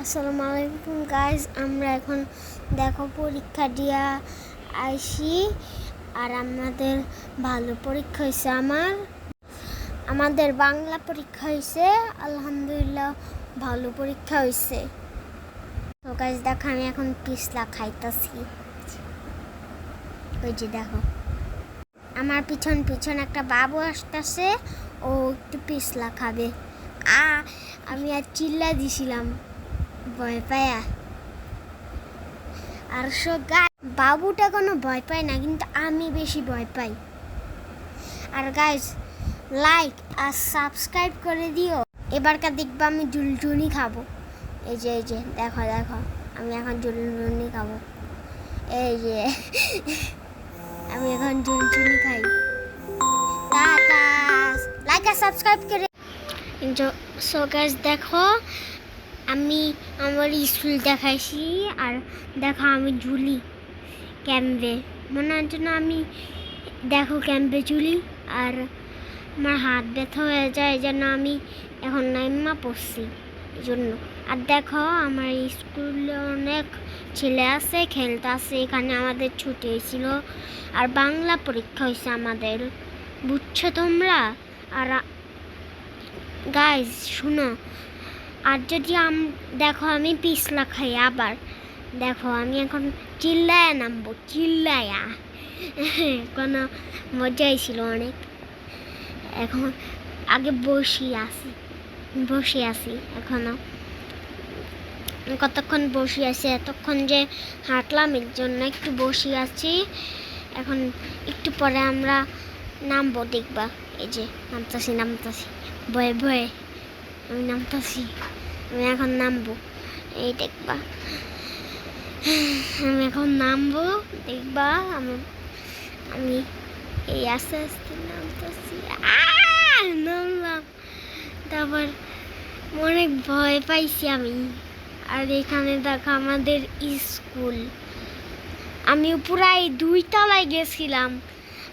আসসালামু আলাইকুম গাইজ আমরা এখন দেখো পরীক্ষা দিয়া আইসি আর আমাদের ভালো পরীক্ষা হয়েছে আমার। আমাদের বাংলা পরীক্ষা হয়েছে আলহামদুলিল্লাহ ভালো পরীক্ষা হয়েছে তো গাইজ দেখো, আমি এখন পিছলা খাইতেছি। ওই যে দেখো, আমার পিছন পিছন একটা বাবু আসতেছে, ও একটু পিছলা খাবে। আ, আমি আর চিল্লা দিছিলাম। ভয় পায়া। আর সো গাই বাবুটা কোনো ভয় পায় না, কিন্তু আমি বেশি ভয় পাই। আর গাইজ লাইক আর সাবস্ক্রাইব করে দিও। এবারকার দেখব আমি জুলজুনি খাব। এই যে এই যে, দেখো দেখো, আমি এখন জুলজুনি খাব। এই যে, আমি এখন জুলজুনি খাই। লাইক আর সাবস্ক্রাইব করে সো গাইজ দেখো আমি আমার স্কুল দেখাইছি আর দেখো আমি ঝুলি ক্যাম্পে। মনে হচ্ছে না আমি দেখো ক্যাম্পে ঝুলি আর আমার হাত ব্যথা হয়ে যায় যেন আমি এখন নাইমা পড়ছি এই জন্য আর দেখো আমার স্কুলে অনেক ছেলে আছে, খেলতে আছে, এখানে আমাদের ছুটি হয়েছিল আর বাংলা পরীক্ষা হয়েছে আমাদের। বুঝছ তোমরা? আর গাইজ শুনো আর যদি আম, দেখো আমি পিছলা খাই আবার। দেখো, আমি এখন চিল্লায়া নামবো, চিল্লায়া। কোনো মজাই ছিল অনেক। এখন আগে বসি আছি, বসে আছি এখনও। কতক্ষণ বসে আছি? এতক্ষণ যে হাঁটলাম, এর জন্য একটু বসে আছি। এখন একটু পরে আমরা নামবো, দেখবা। এই যে, নামতাছি নামতাছি। ভয়ে ভয়ে। আমি নামতাছি আমি এখন নামবো। এই দেখবা। আমি এখন নামবো। দেখবা, আমি আমি এই আস্তে আস্তে নামতেছি! নামলাম। তারপর অনেক ভয় পাইছি আমি। আর এখানে দেখো আমাদের স্কুল। আমি পুরাই দুই তলায় গেছিলাম।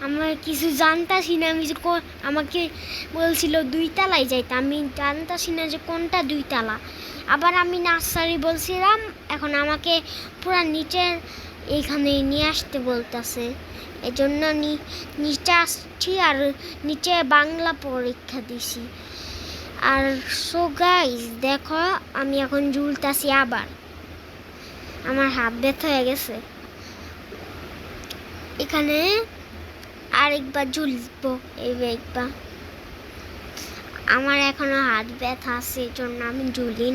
আমার কিছু জানতাছি না, আমি যে আমাকে বলছিল দুই তালায় যাইতে। আমি জানতাছি না যে কোনটা দুই তালা। আবার আমি নার্সারি বলছিলাম, এখন আমাকে পুরা নিচের এইখানে নিয়ে আসতে বলতেছে। এই জন্য নি- নিচে আসছি আর নিচে বাংলা পরীক্ষা দিছি। আর সো গাইস দেখো, আমি এখন ঝুলতাছি আবার। আমার হাত ব্যথা হয়ে গেছে। এখানে আরেকবার ঝুলবো এই একবার আমার এখনও হাত ব্যথা আছে এই জন্য আমি ঝুলি।